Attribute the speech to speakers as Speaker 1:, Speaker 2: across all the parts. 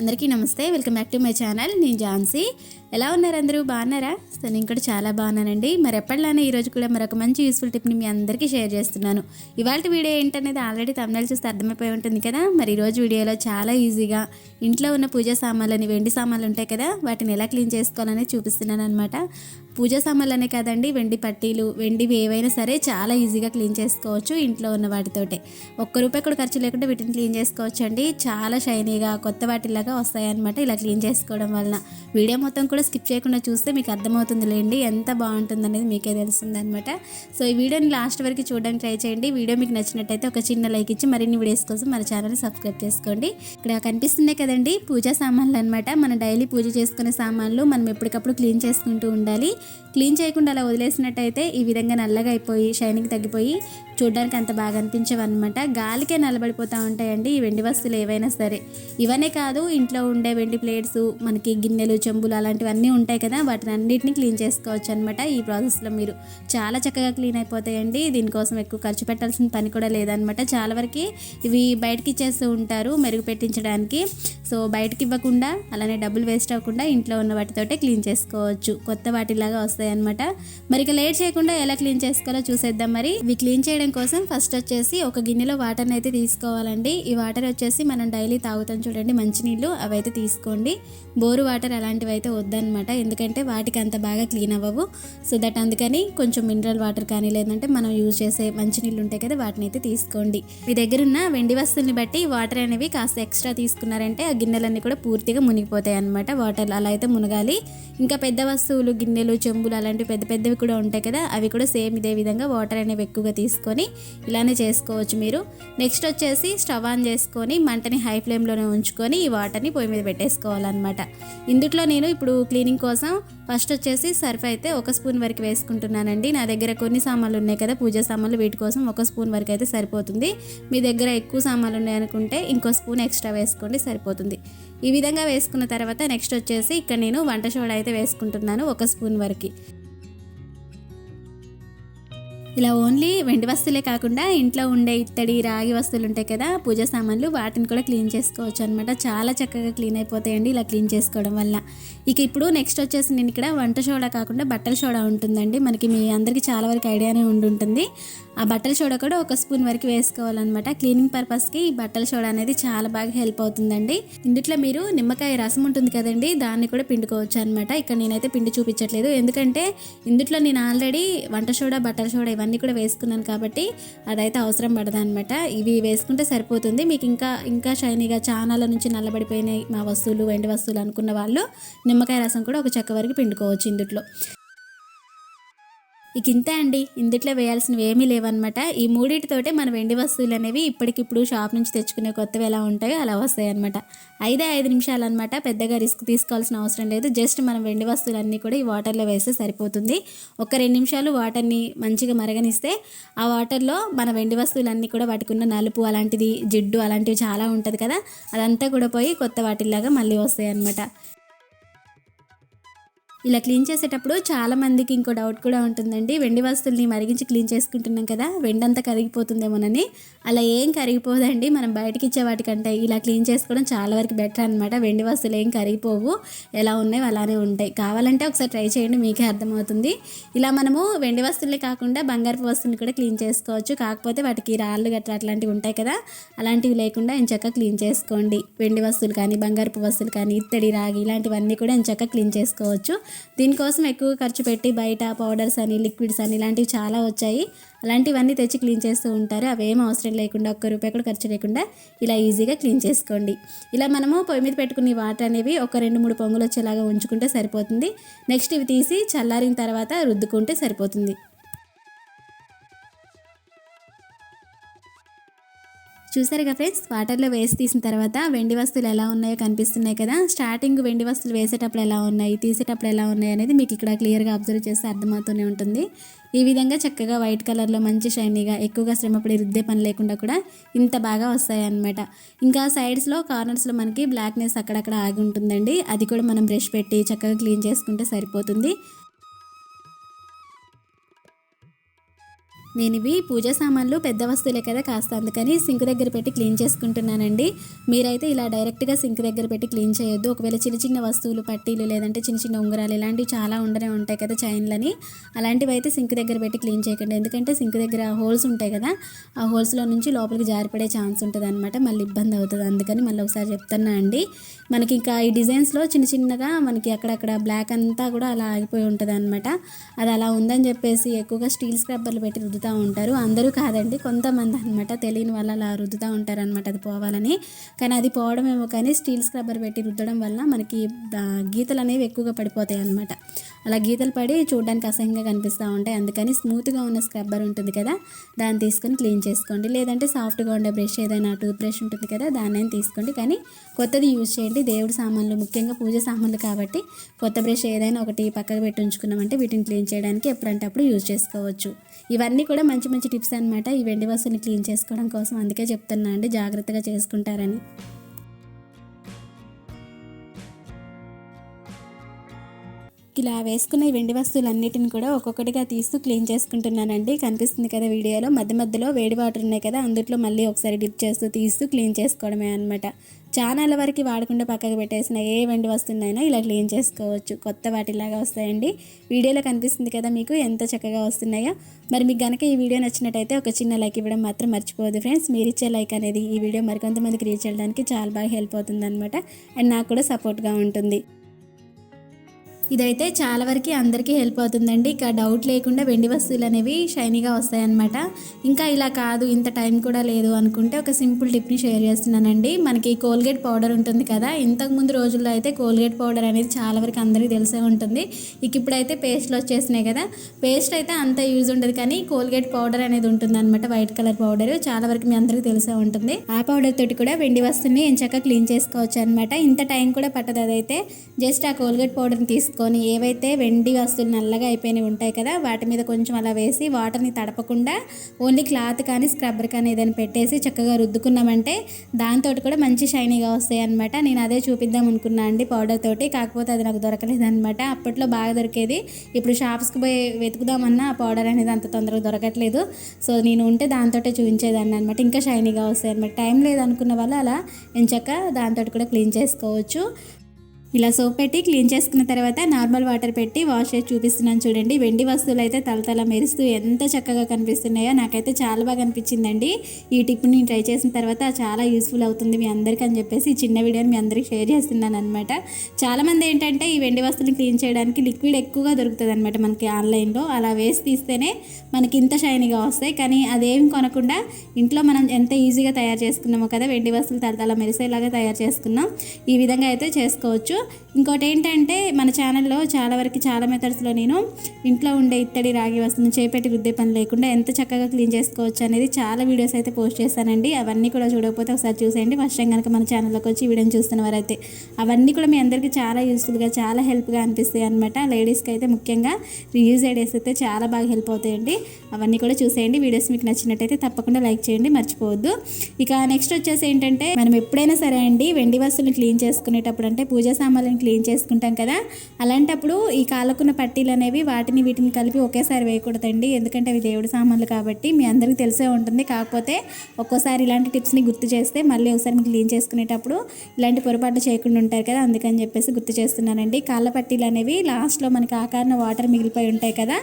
Speaker 1: అందరికీ నమస్తే. Welcome back to my channel. నేను ఝాన్సీ. ఎలా ఉన్నారు అందరూ? బాగున్నారా? సో నేను కూడా చాలా బాగున్నానండి. మరి ఎప్పటిలానే ఈరోజు కూడా మరొక మంచి యూస్ఫుల్ టిప్ని మీ అందరికీ షేర్ చేస్తున్నాను. ఇవాళ వీడియో ఏంటనేది ఆల్రెడీ తమిళ చూస్తే అర్థమైపోయి ఉంటుంది కదా? మరి ఈరోజు వీడియోలో చాలా ఈజీగా ఇంట్లో ఉన్న పూజా సామాన్లని వెండి సామాన్లు ఉంటాయి కదా? వాటిని ఎలా క్లీన్ చేసుకోవాలని చూపిస్తున్నాను అనమాట పూజా సామాన్లు అనే కదండి వెండి పట్టీలు వెండివి ఏవైనా సరే చాలా ఈజీగా క్లీన్ చేసుకోవచ్చు ఇంట్లో ఉన్న వాటితోటే. ఒక్క రూపాయి కూడా ఖర్చు లేకుండా వీటిని క్లీన్ చేసుకోవచ్చు అండి చాలా షైనీగా కొత్త వాటిలాగా వస్తాయన్నమాట ఇలా క్లీన్ చేసుకోవడం వలన. వీడియో మొత్తం కూడా స్కిప్ చేయకుండా చూస్తే మీకు అర్థమవుతుంది లేండి ఎంత బాగుంటుంది అనేది మీకే తెలుస్తుందనమాట సో ఈ వీడియోని లాస్ట్ వరకు చూడడానికి ట్రై చేయండి. వీడియో మీకు నచ్చినట్టయితే ఒక చిన్న లైక్ ఇచ్చి మరిన్ని వీడియోస్ కోసం మన ఛానల్ని సబ్స్క్రైబ్ చేసుకోండి. ఇక్కడ కనిపిస్తున్నాయి కదండి పూజా సామాన్లు అనమాట మన డైలీ పూజ చేసుకునే సామాన్లు మనం ఎప్పటికప్పుడు క్లీన్ చేసుకుంటూ ఉండాలి. క్లీన్ చేయకుండా అలా వదిలేసినట్టయితే ఈ విధంగా నల్లగా అయిపోయి షైనింగ్ తగ్గిపోయి చూడడానికి అంత బాగా అనిపించవు అనమాట గాలికే నలబడిపోతూ ఉంటాయండి ఈ వెండి వస్తువులు ఏవైనా సరే. ఇవనే కాదు ఇంట్లో ఉండే వెండి ప్లేట్స్ మనకి గిన్నెలు చెంబులు అలాంటివన్నీ ఉంటాయి కదా వాటిని అన్నింటినీ క్లీన్ చేసుకోవచ్చు అనమాట ఈ ప్రాసెస్లో మీరు. చాలా చక్కగా క్లీన్ అయిపోతాయండి. దీనికోసం ఎక్కువ ఖర్చు పెట్టాల్సిన పని కూడా లేదనమాట చాలా వరకు ఇవి బయటకి ఇచ్చేస్తూ ఉంటారు మెరుగు పెట్టించడానికి. సో బయటకి ఇవ్వకుండా అలానే డబ్బులు వేస్ట్ అవ్వకుండా ఇంట్లో ఉన్న వాటితోటే క్లీన్ చేసుకోవచ్చు. కొత్త వాటిలాగా వస్తాయి అనమాట మరి ఇక లేట్ చేయకుండా ఎలా క్లీన్ చేసుకోవాలో చూసేద్దాం మరి. ఇవి క్లీన్ చేయడం కోసం ఫస్ట్ వచ్చేసి ఒక గిన్నెలో వాటర్ని అయితే తీసుకోవాలండి. ఈ వాటర్ వచ్చేసి మనం డైలీ తాగుతాం చూడండి మంచినీళ్ళు అవైతే తీసుకోండి. బోరు వాటర్ అలాంటివి అయితే వద్దనమాట ఎందుకంటే వాటికి అంత బాగా క్లీన్ అవ్వవు. సో దట్ అందుకని కొంచెం మినరల్ వాటర్ కానీ లేదంటే మనం యూజ్ చేసే మంచినీళ్ళు ఉంటాయి కదా వాటిని అయితే తీసుకోండి. మీ దగ్గర ఉన్న వెండి వస్తువుని బట్టి వాటర్ అనేవి కాస్త ఎక్స్ట్రా తీసుకున్నారంటే ఆ గిన్నెలన్నీ కూడా పూర్తిగా మునిగిపోతాయి అనమాట వాటర్ అలా అయితే మునగాలి. ఇంకా పెద్ద వస్తువులు గిన్నెలు చెంబులు అలాంటివి పెద్ద పెద్దవి కూడా ఉంటాయి కదా అవి కూడా సేమ్ ఇదే విధంగా వాటర్ అనేవి ఎక్కువగా తీసుకొని ఇలానే చేసుకోవచ్చు మీరు. నెక్స్ట్ వచ్చేసి స్టవ్ ఆన్ చేసుకొని మంటని హై ఫ్లేమ్లోనే ఉంచుకొని ఈ వాటర్ని పొయ్యి మీద పెట్టేసుకోవాలన్నమాట. ఇందుట్లో నేను ఇప్పుడు క్లీనింగ్ కోసం ఫస్ట్ వచ్చేసి సర్ఫ్ అయితే ఒక స్పూన్ వరకు వేసుకుంటున్నానండి. నా దగ్గర కొన్ని సామాన్లు ఉన్నాయి కదా పూజ సామాన్లు వీటి కోసం ఒక స్పూన్ వరకు అయితే సరిపోతుంది. మీ దగ్గర ఎక్కువ సామాన్లు ఉన్నాయనుకుంటే ఇంకో స్పూన్ ఎక్స్ట్రా వేసుకోండి సరిపోతుంది. ఈ విధంగా వేసుకున్న తర్వాత నెక్స్ట్ వచ్చేసి ఇక్కడ నేను వంట సోడా అయితే వేసుకుంటున్నాను ఒక స్పూన్ వరకు. ఇలా ఓన్లీ వెండి వస్తువులే కాకుండా ఇంట్లో ఉండే ఇత్తడి రాగి వస్తువులు ఉంటాయి కదా పూజ సామాన్లు వాటిని కూడా క్లీన్ చేసుకోవచ్చు అనమాట చాలా చక్కగా క్లీన్ అయిపోతాయండి ఇలా క్లీన్ చేసుకోవడం వల్ల. ఇక ఇప్పుడు నెక్స్ట్ వచ్చేసి నేను ఇక్కడ వంట సోడా కాకుండా బట్టల సోడా ఉంటుందండి. మనకి మీ అందరికీ చాలా వరకు ఐడియానే ఉండుంటుంది ఆ బట్టల సోడా కూడా ఒక స్పూన్ వరకు వేసుకోవాలన్నమాట. క్లీనింగ్ పర్పస్కి ఈ బట్టల సోడా అనేది చాలా బాగా హెల్ప్ అవుతుందండి. ఇందుట్లో మీరు నిమ్మకాయ రసం ఉంటుంది కదండి దాన్ని కూడా పిండుకోవచ్చు అనమాట ఇక్కడ నేనైతే పిండి చూపించట్లేదు. ఎందుకంటే ఇందుట్లో నేను ఆల్రెడీ వంట సోడా బట్టల సోడా ఇవన్నీ కూడా వేసుకున్నాను కాబట్టి అదైతే అవసరం పడదు అనమాట ఇవి వేసుకుంటే సరిపోతుంది. మీకు ఇంకా ఇంకా షైనీగా చానాల నుంచి నల్లబడిపోయినాయి మా వస్తువులు వెండి వస్తువులు అనుకున్న వాళ్ళు నిమ్మకాయ రసం కూడా ఒక చెక్క వరకు పిండుకోవచ్చు ఇందుట్లో. ఇక ఇంతే అండి. ఇందుట్లో వేయాల్సినవి ఏమీ లేవన్నమాట. ఈ మూడింటితోటే మన వెండి వస్తువులు అనేవి ఇప్పటికిప్పుడు షాప్ నుంచి తెచ్చుకునే కొత్తవి ఎలా ఉంటాయో అలా వస్తాయి అనమాట ఐదే ఐదు నిమిషాలు అనమాట పెద్దగా రిస్క్ తీసుకోవాల్సిన అవసరం లేదు. జస్ట్ మనం వెండి వస్తువులన్నీ కూడా ఈ వాటర్లో వేస్తే సరిపోతుంది. ఒక రెండు నిమిషాలు వాటర్ని మంచిగా మరగనిస్తే ఆ వాటర్లో మన వెండి వస్తువులన్నీ కూడా వాటికున్న నలుపు అలాంటిది జిడ్డు అలాంటివి చాలా ఉంటుంది కదా. అదంతా కూడా పోయి కొత్త వాటిల్లాగా మళ్ళీ వస్తాయి అనమాట ఇలా క్లీన్ చేసేటప్పుడు చాలా మందికి ఇంకో డౌట్ కూడా ఉంటుందండి. వెండి వస్తువుల్ని మరిగించి క్లీన్ చేసుకుంటున్నాం కదా వెండి అంతా కరిగిపోతుందేమోనని. అలా ఏం కరిగిపోదండి. మనం బయటకి ఇచ్చే వాటికంటే ఇలా క్లీన్ చేసుకోవడం చాలా వరకు బెటర్ అనమాట వెండి వస్తువులు ఏం కరిగిపోవు. ఎలా ఉన్నాయి అలానే ఉంటాయి. కావాలంటే ఒకసారి ట్రై చేయండి మీకే అర్థమవుతుంది. ఇలా మనము వెండి వస్తువులే కాకుండా బంగారపు వస్తువుని కూడా క్లీన్ చేసుకోవచ్చు. కాకపోతే వాటికి రాళ్ళు గట్రా అట్లాంటివి ఉంటాయి కదా అలాంటివి లేకుండా ఎంచక్క క్లీన్ చేసుకోండి. వెండి వస్తువులు కానీ బంగారపు వస్తువులు కానీ ఇత్తడి రాగి ఇలాంటివన్నీ కూడా ఎంచక్క క్లీన్ చేసుకోవచ్చు. దీనికోసం ఎక్కువ ఖర్చు పెట్టి బయట పౌడర్స్ అని లిక్విడ్స్ అని ఇలాంటివి చాలా వచ్చాయి. అలాంటివన్నీ తెచ్చి క్లీన్ చేస్తూ ఉంటారు. అవేం అవసరం లేకుండా ఒక్క రూపాయి కూడా ఖర్చు లేకుండా ఇలా ఈజీగా క్లీన్ చేసుకోండి. ఇలా మనము పొయ్యి మీద పెట్టుకునే వాటర్ అనేవి ఒక రెండు మూడు పొంగులు వచ్చేలాగా ఉంచుకుంటే సరిపోతుంది. నెక్స్ట్ ఇవి తీసి చల్లారిన తర్వాత రుద్దుకుంటే సరిపోతుంది. చూసారుగా ఫ్రెండ్స్? వాటర్లో వేసి తీసిన తర్వాత వెండి వస్తువులు ఎలా ఉన్నాయో కనిపిస్తున్నాయి కదా. స్టార్టింగ్ వెండి వస్తువులు వేసేటప్పుడు ఎలా ఉన్నాయి? తీసేటప్పుడు ఎలా ఉన్నాయి అనేది మీకు ఇక్కడ క్లియర్గా అబ్జర్వ్ చేస్తే అర్థమవుతూనే ఉంటుంది. ఈ విధంగా చక్కగా వైట్ కలర్లో మంచి షైనీగా ఎక్కువగా శ్రమపడి రుద్దే పని లేకుండా కూడా ఇంత బాగా వస్తాయి అన్నమాట ఇంకా సైడ్స్లో కార్నర్స్లో మనకి బ్లాక్నెస్ అక్కడక్కడ ఆగి ఉంటుందండి. అది కూడా మనం బ్రష్ పెట్టి చక్కగా క్లీన్ చేసుకుంటే సరిపోతుంది. నేను ఇవి పూజా సామాన్లు పెద్ద వస్తువులే కదా కాస్త. అందుకని సింక్ దగ్గర పెట్టి క్లీన్ చేసుకుంటున్నానండి. మీరైతే ఇలా డైరెక్ట్గా సింక్ దగ్గర పెట్టి క్లీన్ చేయొద్దు. ఒకవేళ చిన్న చిన్న వస్తువులు పట్టీలు లేదంటే చిన్న చిన్న ఉంగరాలు ఇలాంటివి చాలా ఉండనే ఉంటాయి కదా చైన్లని. అలాంటివి అయితే సింక్ దగ్గర పెట్టి క్లీన్ చేయకండి. ఎందుకంటే సింక్ దగ్గర హోల్స్ ఉంటాయి కదా ఆ హోల్స్లో నుంచి లోపలికి జారిపడే ఛాన్స్ ఉంటుంది అనమాట మళ్ళీ ఇబ్బంది అవుతుంది. అందుకని మళ్ళీ ఒకసారి చెప్తున్నా అండి. మనకి ఇంకా ఈ డిజైన్స్లో చిన్న చిన్నగా మనకి అక్కడక్కడ బ్లాక్ అంతా కూడా అలా ఆగిపోయి ఉంటుంది అనమాట అది అలా ఉందని చెప్పేసి ఎక్కువగా స్టీల్ స్క్రబ్బర్లు పెట్టి రుద్దుతూ ఉంటారు. అందరూ కాదండి కొంతమంది అనమాట తెలియని వాళ్ళు అలా రుద్దుతూ ఉంటారు అనమాట అది పోవాలని. కానీ అది పోవడమేమో కానీ స్టీల్ స్క్రబ్బర్ పెట్టి రుద్దడం వల్ల మనకి గీతలు అనేవి ఎక్కువగా పడిపోతాయి అనమాట అలా గీతలు పడి చూడడానికి అసహ్యంగా కనిపిస్తూ ఉంటాయి. అందుకని స్మూత్గా ఉన్న స్క్రబ్బర్ ఉంటుంది కదా దాన్ని తీసుకొని క్లీన్ చేసుకోండి. లేదంటే సాఫ్ట్గా ఉండే బ్రష్ ఏదైనా టూత్ బ్రష్ ఉంటుంది కదా దాన్ని తీసుకోండి. కానీ కొత్తది యూజ్ చేయండి. దేవుడి సామాన్లు ముఖ్యంగా పూజ సామాన్లు కాబట్టి కొత్త బ్రష్ ఏదైనా ఒకటి పక్కకు పెట్టి ఉంచుకున్నామంటే వీటిని క్లీన్ చేయడానికి ఎప్పుడంటే అప్పుడు యూజ్ చేసుకోవచ్చు. ఇవన్నీ కూడా మంచి మంచి టిప్స్ అనమాట ఈ వెండి వస్తువుని క్లీన్ చేసుకోవడం కోసం అందుకే చెప్తున్నా అండి జాగ్రత్తగా చేసుకుంటారని. ఇలా వేసుకున్న ఈ వెండి వస్తువులన్నిటిని కూడా ఒక్కొక్కటిగా తీస్తూ క్లీన్ చేసుకుంటున్నానండి. కనిపిస్తుంది కదా వీడియోలో మధ్య మధ్యలో వేడి వాటర్ ఉన్నాయి కదా అందుట్లో మళ్ళీ ఒకసారి డిప్ చేస్తూ తీస్తూ క్లీన్ చేసుకోవడమే అనమాట చాలా వరకు వాడకుండా పక్కకు పెట్టేసిన ఏ వెండి వస్తువునైనా ఇలా క్లీన్ చేసుకోవచ్చు. కొత్త వాటిలాగా వస్తాయండి. వీడియోలో కనిపిస్తుంది కదా మీకు ఎంత చక్కగా వస్తున్నాయో. మరి మీకు కనుక ఈ వీడియో నచ్చినట్టయితే ఒక చిన్న లైక్ ఇవ్వడం మాత్రం మర్చిపోవద్దు ఫ్రెండ్స్. మీరు ఇచ్చే లైక్ అనేది ఈ వీడియో మరికొంతమందికి రీచ్ చేయడానికి చాలా బాగా హెల్ప్ అవుతుంది అనమాట అండ్ నాకు కూడా సపోర్ట్గా ఉంటుంది. ఇదైతే చాలా వరకు అందరికీ హెల్ప్ అవుతుందండి. ఇక డౌట్ లేకుండా వెండి వస్తువులు అనేవి షైనీగా వస్తాయన్నమాట. ఇంకా ఇలా కాదు ఇంత టైం కూడా లేదు అనుకుంటే ఒక సింపుల్ టిప్ని షేర్ చేస్తున్నానండి. మనకి కోల్గేట్ పౌడర్ ఉంటుంది కదా ఇంతకుముందు రోజుల్లో అయితే కోల్గేట్ పౌడర్ అనేది చాలా వరకు అందరికీ తెలిసే ఉంటుంది. ఇక ఇప్పుడైతే పేస్ట్లు వచ్చేసినాయి కదా పేస్ట్ అయితే అంత యూజ్ ఉండదు కానీ కోల్గేట్ పౌడర్ అనేది ఉంటుంది అనమాట వైట్ కలర్ పౌడర్ చాలా వరకు మీ అందరికీ తెలిసే ఉంటుంది. ఆ పౌడర్ తోటి కూడా వెండి వస్తువుని ఎంచక్క క్లీన్ చేసుకోవచ్చు అనమాట ఇంత టైం కూడా పట్టదు అదైతే. జస్ట్ ఆ కోల్గేట్ పౌడర్ని తీసుకొని ఏవైతే వెండి వస్తువులు నల్లగా అయిపోయినవి ఉంటాయి కదా వాటి మీద కొంచెం అలా వేసి వాటర్ని తడపకుండా ఓన్లీ క్లాత్ కానీ స్క్రబ్బర్ కానీ ఏదైనా పెట్టేసి చక్కగా రుద్దుకున్నామంటే దాంతో కూడా మంచి షైనీగా వస్తాయి అనమాట నేను అదే చూపిద్దాం అనుకున్నా అండి పౌడర్ తోటి. కాకపోతే అది నాకు దొరకలేదు అనమాట అప్పట్లో బాగా దొరికేది. ఇప్పుడు షాప్స్కి పోయి వెతుకుదామన్నా ఆ పౌడర్ అనేది అంత తొందరగా దొరకట్లేదు. సో నేను ఉంటే దాంతో చూపించేదాన్ని అనమాట ఇంకా షైనీగా వస్తాయి అనమాట టైం లేదనుకున్న వాళ్ళు అలా ఎంచక్క దాంతో కూడా క్లీన్ చేసుకోవచ్చు. ఇలా సోప్ పెట్టి క్లీన్ చేసుకున్న తర్వాత నార్మల్ వాటర్ పెట్టి వాష్ చేసి చూపిస్తున్నాను చూడండి. వెండి వస్తువులు అయితే తలతల మెరుస్తూ ఎంత చక్కగా కనిపిస్తున్నాయో నాకైతే చాలా బాగా అనిపించిందండి. ఈ టిప్ని నేను ట్రై చేసిన తర్వాత చాలా యూస్ఫుల్ అవుతుంది మీ అందరికీ అని చెప్పేసి ఈ చిన్న వీడియోని మీ అందరికీ షేర్ చేస్తున్నాను అనమాట చాలామంది ఏంటంటే ఈ వెండి వస్తువులు క్లీన్ చేయడానికి లిక్విడ్ ఎక్కువగా దొరుకుతుంది అనమాట మనకి ఆన్లైన్లో. అలా వేసి తీస్తేనే మనకి ఇంత షైనీగా వస్తాయి. కానీ అదేం కొనకుండా ఇంట్లో మనం ఎంత ఈజీగా తయారు చేసుకున్నామో కదా వెండి వస్తువులు తలతల మెరిసేలాగా తయారు చేసుకున్నాం. ఈ విధంగా అయితే చేసుకోవచ్చు. ఇంకోటి ఏంటంటే మన ఛానల్లో చాలా వరకు చాలా మెథడ్స్లో నేను ఇంట్లో ఉండే ఇత్తడి రాగి వస్తుంది చేపెట్టి రుద్దే పని లేకుండా ఎంత చక్కగా క్లీన్ చేసుకోవచ్చు అనేది చాలా వీడియోస్ అయితే పోస్ట్ చేశానండి. అవన్నీ కూడా చూడకపోతే ఒకసారి చూసేయండి. ఫస్ట్ టైం కనుక మన ఛానల్లోకి వచ్చి వీడియోని చూస్తున్న వారైతే. అవన్నీ కూడా మీ అందరికీ చాలా యూస్ఫుల్గా చాలా హెల్ప్గా అనిపిస్తాయి అనమాట లేడీస్కి అయితే ముఖ్యంగా రీయూజ్ ఐడియాస్ అయితే చాలా బాగా హెల్ప్ అవుతాయండి. అవన్నీ కూడా చూసేయండి. వీడియోస్ మీకు నచ్చినట్టయితే తప్పకుండా లైక్ చేయండి. మర్చిపోవద్దు. ఇక నెక్స్ట్ వచ్చేసి ఏంటంటే మనం ఎప్పుడైనా సరే అండి వెండి వస్తువులు క్లీన్ చేసుకునేటప్పుడు అంటే పూజా సామాన్లను క్లీన్ చేసుకుంటాం కదా. అలాంటప్పుడు ఈ కాలకున్న పట్టీలు అనేవి వాటిని వీటిని కలిపి ఒకేసారి వేయకూడదండి. ఎందుకంటే అవి దేవుడి సామాన్లు కాబట్టి మీ అందరికీ తెలిసే ఉంటుంది. కాకపోతే ఒక్కోసారి ఇలాంటి టిప్స్ని గుర్తు చేస్తే మళ్ళీ ఒకసారి మీరు క్లీన్ చేసుకునేటప్పుడు ఇలాంటి పొరపాటు చేయకుండా ఉంటారు కదా. అందుకని చెప్పేసి గుర్తు చేస్తున్నానండి. కాళ్ళ పట్టీలు అనేవి లాస్ట్లో మనకి ఆకారణ వాటర్ మిగిలిపోయి ఉంటాయి కదా.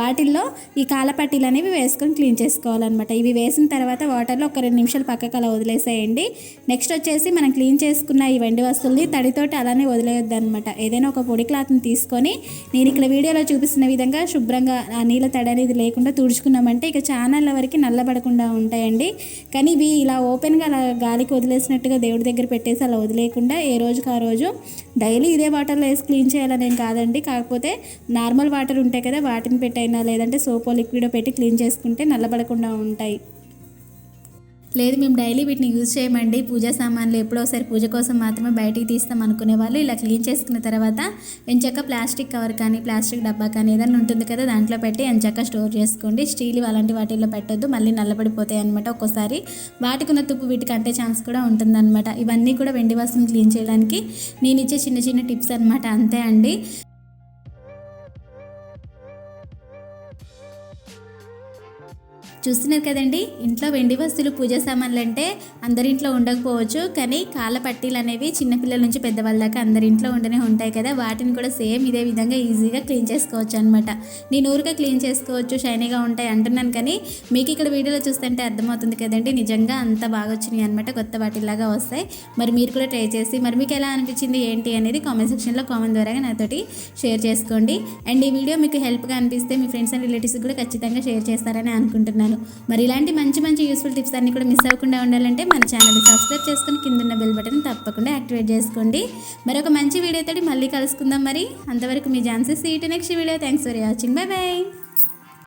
Speaker 1: వాటిల్లో ఈ కాళ్ళ పట్టీలు అనేవి వేసుకొని క్లీన్ చేసుకోవాలన్నమాట. ఇవి వేసిన తర్వాత వాటర్లో ఒక రెండు నిమిషాలు పక్కకు అలా వదిలేసేయండి. నెక్స్ట్ వచ్చేసి మనం క్లీన్ చేసుకున్న ఈ వెండి వస్తువుల్ని తడితోటి అలానే వదిలేయొద్దు అనమాట ఏదైనా ఒక పొడి క్లాత్ని తీసుకొని నేను ఇక్కడ వీడియోలో చూపిస్తున్న విధంగా శుభ్రంగా ఆ నీళ్ళ తడి అనేది లేకుండా తుడుచుకున్నామంటే ఇక ఛానళ్ళ వరకు నల్లబడకుండా ఉంటాయండి. కానీ ఇవి ఇలా ఓపెన్గా అలా గాలికి వదిలేసినట్టుగా దేవుడి దగ్గర పెట్టేసి అలా వదిలేయకుండా ఏ రోజుకి ఆ రోజు డైలీ ఇదే వాటర్లో వేసి క్లీన్ చేయాలని ఏం కాదండి. కాకపోతే నార్మల్ వాటర్ ఉంటాయి కదా వాటిని పెట్టైనా లేదంటే సోపో లిక్విడో పెట్టి క్లీన్ చేసుకుంటే నల్లబడకుండా ఉంటాయి. లేదు మేము డైలీ వీటిని యూజ్ చేయమండి. పూజా సామాన్లు ఎప్పుడో ఒకసారి పూజ కోసం మాత్రమే బయటికి తీస్తాం అనుకునే వాళ్ళు. ఇలా క్లీన్ చేసుకున్న తర్వాత ఎంచక్క ప్లాస్టిక్ కవర్ కానీ ప్లాస్టిక్ డబ్బా కానీ ఏదైనా ఉంటుంది కదా దాంట్లో పెట్టి ఎంచక్క స్టోర్ చేసుకోండి. స్టీల్ అలాంటి వాటిల్లో పెట్టొద్దు మళ్ళీ నల్లబడిపోతాయి అనమాట ఒక్కోసారి. వాటికి ఉన్న తుప్పు వీటికి అంటే ఛాన్స్ కూడా ఉంటుందన్నమాట. ఇవన్నీ కూడా వెండి వస్తువుని క్లీన్ చేయడానికి నేను ఇచ్చే చిన్న చిన్న టిప్స్ అనమాట అంతే అండి. చూస్తున్నారు కదండి. ఇంట్లో వెండి వస్తువులు పూజ సామాన్లు అంటే అందరింట్లో ఉండకపోవచ్చు. కానీ కాళ్ళ పట్టీలు అనేవి చిన్నపిల్లల నుంచి పెద్దవాళ్ళ దాకా అందరింట్లో ఉండనే ఉంటాయి కదా. వాటిని కూడా సేమ్ ఇదే విధంగా ఈజీగా క్లీన్ చేసుకోవచ్చు అనమాట నేను ఊరికే క్లీన్ చేసుకోవచ్చు షైనీగా ఉంటాయి అంటున్నాను కానీ మీకు ఇక్కడ వీడియోలో చూస్తుంటే అర్థమవుతుంది కదండి. నిజంగా అంత బాగా వచ్చినాయి అనమాట కొత్త వాటిలాగా వస్తాయి. మరి మీరు కూడా ట్రై చేసి మరి మీకు ఎలా అనిపించింది ఏంటి అనేది కామెంట్ సెక్షన్లో కామెంట్ ద్వారా నాతోటి షేర్ చేసుకోండి. అండ్ ఈ వీడియో మీకు హెల్ప్గా అనిపిస్తే మీ ఫ్రెండ్స్ అండ్ రిలేటివ్స్ కూడా ఖచ్చితంగా షేర్ చేస్తారని అనుకుంటున్నాను. మరి ఇలాంటి మంచి మంచి యూస్ఫుల్ టిప్స్ అన్ని కూడా మిస్ అవ్వకుండా ఉండాలంటే మన ఛానల్ని సబ్స్క్రైబ్ చేసుకుని కింద బెల్ బటన్ తప్పకుండా యాక్టివేట్ చేసుకోండి. మరి ఒక మంచి వీడియోతో మళ్ళీ కలుసుకుందాం మరి. అంతవరకు మీ ఛాన్సెస్ seat next video thanks for watching bye bye